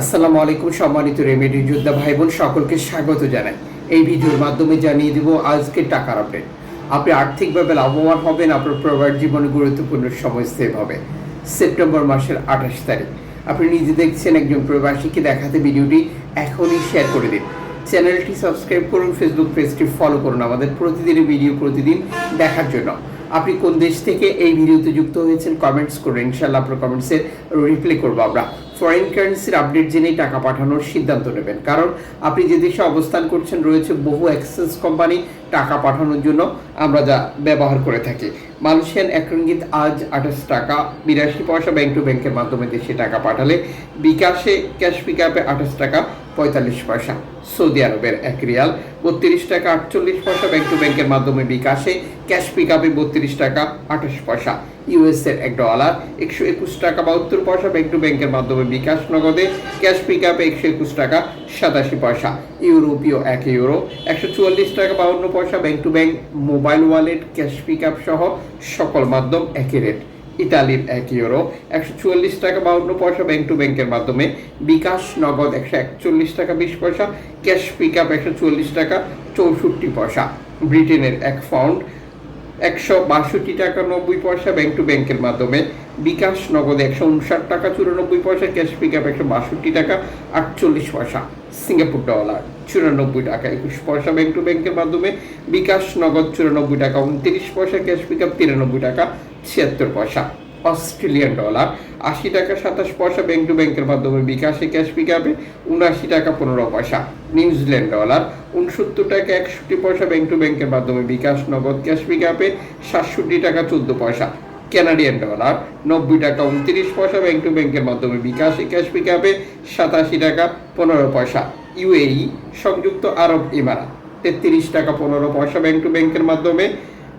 আসসালামু আলাইকুম, সম্মানিত রেমেডি যোদ্ধা ভাই বোন সকলকে স্বাগত জানাই। এই ভিডিওর মাধ্যমে জানিয়ে দেব আজকে টাকার আপডেট। আপনি আর্থিকভাবে লাভবান হবেন, আপনার প্রবাস জীবনে গুরুত্বপূর্ণ সময় সেভ হবে। সেপ্টেম্বর মাসের আঠাশ তারিখ। আপনি নিজে দেখছেন একজন প্রবাসীকে দেখাতে ভিডিওটি, এখনই শেয়ার করে দিন। চ্যানেলটি সাবস্ক্রাইব করুন, ফেসবুক পেজটি ফলো করুন আমাদের প্রতিদিনের ভিডিও প্রতিদিন দেখার জন্য। আপনি কোন দেশ থেকে এই ভিডিওতে যুক্ত হয়েছেন, কমেন্টস করুন। ইনশাল্লাহ আপনার কমেন্টসের রিপ্লাই করব আমরা। ফরেন কারেন্সির আপডেট জেনেই টাকা পাঠানোর সিদ্ধান্ত নেবেন। কারণ আপনি যে দেশে অবস্থান করছেন, রয়েছে বহু এক্সচেঞ্জ কোম্পানি টাকা পাঠানোর জন্য আমরা যা ব্যবহার করে থাকি। মালয়েশিয়ান এক রঙ্গিত আজ আঠাশ টাকা, বিরাশি পয়সা ব্যাংক টু ব্যাংকের মাধ্যমে দেশে টাকা পাঠালে বিকাশে ক্যাশ পিক আপে আঠাশ টাকা পঁয়তাল্লিশ পয়সা। সৌদি আরবের এক রিয়াল, বত্রিশ টাকা আটচল্লিশ পয়সা ব্যাংক টু ব্যাংকের মাধ্যমে বিকাশে ক্যাশ পিক আপে বত্রিশ টাকা আঠাশ পয়সা। ইউএস এর এক ডলার একশো একুশ টাকা বাহাত্তর পয়সা ব্যাংক টু ব্যাংকের মাধ্যমে বিকাশ নগদে ক্যাশ পিক আপে একশো একুশ টাকা সাতাশি পয়সা। ইউরোপীয় এক ইউরো একশো চুয়াল্লিশ টাকা বাউন্ন পয়সা bank to bank mobile wallet cash pick up সহ সকল মাধ্যম একই রেট ইতালির এক ইউরো একশো চুয়াল্লিশ টাকা বাউন্ন পয়সা ব্যাংক টু ব্যাংকের মাধ্যমে, বিকাশ নগদ একশো একচল্লিশ টাকা বিশ পয়সা ক্যাশ পিক আপ একশো চুয়াল্লিশ টাকা চৌষট্টি পয়সা। ব্রিটেনের এক পাউন্ড একশো বাষট্টি টাকা নব্বই পয়সা ব্যাংক টু ব্যাংকের মাধ্যমে, বিকাশ নগদ একশো উনষাট টাকা চুরানব্বই পয়সা ক্যাশ পিক আপ একশো বাষট্টি টাকা আটচল্লিশ পয়সা। সিঙ্গাপুর ডলার চুরানব্বই টাকা একুশ পয়সা ব্যাংক টু ব্যাংকের মাধ্যমে, বিকাশ নগদ চুরানব্বই টাকা উনত্রিশ পয়সা ক্যাশ পিক আপ তিরানব্বই টাকা ছিয়াত্তর পয়সা, অস্ট্রেলিয়ান ডলার, আশি টাকা সাতাশ পয়সা ব্যাংক টু ব্যাংকের মাধ্যমে বিকাশে ক্যাশ পিক আপে উনআশি টাকা পনেরো পয়সা নিউজিল্যান্ড ডলার উনসত্তর টাকা একষট্টি পয়সা ব্যাংক টু ব্যাংকের মাধ্যমে বিকাশ নগদ ক্যাশ পিক আপে সাতষট্টি টাকা চোদ্দ পয়সা কানাডিয়ান ডলার নব্বই টাকা উনত্রিশ পয়সা ব্যাংক টু ব্যাংকের মাধ্যমে বিকাশে ক্যাশ পিক আপে সাতাশি টাকা পনেরো পয়সা ইউএই সংযুক্ত আরব ইমারাত তেত্রিশ টাকা পনেরো পয়সা ব্যাংক টু ব্যাংকের মাধ্যমে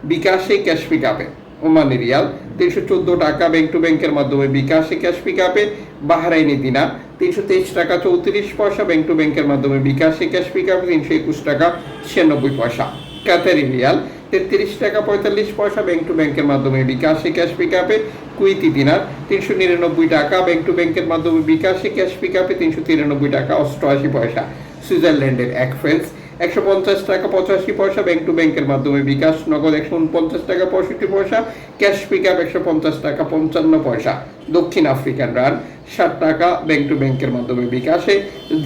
বিকাশে ক্যাশ পিক আপে ওমানি রিয়াল, তিনশো চোদ্দ টাকা ব্যাংক টু ব্যাংকের মাধ্যমে বিকাশে ক্যাশ পিক আপে বাহরাইনি দিনা, তিনশো তেইশ টাকা চৌত্রিশ পয়সা ব্যাংক টু ব্যাংকের মাধ্যমে বিকাশে ক্যাশ পিক আপে তিনশো একুশ টাকা ছিয়ানব্বই পয়সা। কাতারি রিয়াল, তেত্রিশ টাকা পঁয়তাল্লিশ পয়সা ব্যাংক টু ব্যাংকের মাধ্যমে বিকাশে ক্যাশ পিক আপে কুইতি দিনার, তিনশো নিরানব্বই টাকা ব্যাংক টু ব্যাংকের মাধ্যমে বিকাশে ক্যাশ পিক আপে তিনশো তিরানব্বই টাকা অষ্টআশি পয়সা। সুইজারল্যান্ডের এক ফ্রেন্স একশো পঞ্চাশ টাকা পঁচাশি পয়সা ব্যাংক টু ব্যাংকের মাধ্যমে বিকাশ, নগদ একশো উনপঞ্চাশ টাকা পঁয়ষট্টি পয়সা ক্যাশ পিক আপ একশো পঞ্চাশ টাকা পঞ্চান্ন পয়সা। দক্ষিণ আফ্রিকান রান ষাট টাকা ব্যাংক টু ব্যাংকের মাধ্যমে বিকাশে।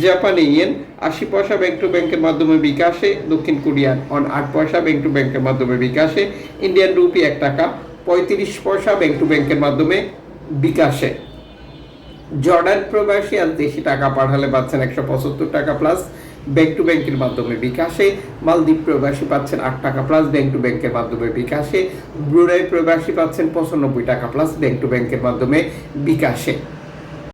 জাপানি ইয়েন আশি পয়সা ব্যাংক টু ব্যাংকের মাধ্যমে বিকাশে। দক্ষিণ কোরিয়ান অন আট পয়সা ব্যাংক টু ব্যাংকের মাধ্যমে বিকাশে। ইন্ডিয়ান রুপি এক টাকা, পঁয়ত্রিশ পয়সা ব্যাংক টু ব্যাংকের মাধ্যমে বিকাশে। জর্ডান প্রবাসী আজ দেশি টাকা পাঠালে পাচ্ছেন একশো পঁচাত্তর টাকা প্লাস ব্যাংক টু ব্যাংকের মাধ্যমে বিকাশে। মালদ্বীপ প্রবাসী পাচ্ছেন আট টাকা প্লাস ব্যাংক টু ব্যাংকের মাধ্যমে বিকাশে। ব্রুনাই প্রবাসী পাচ্ছেন পঁচানব্বই টাকা প্লাস ব্যাংক টু ব্যাংকের মাধ্যমে বিকাশে।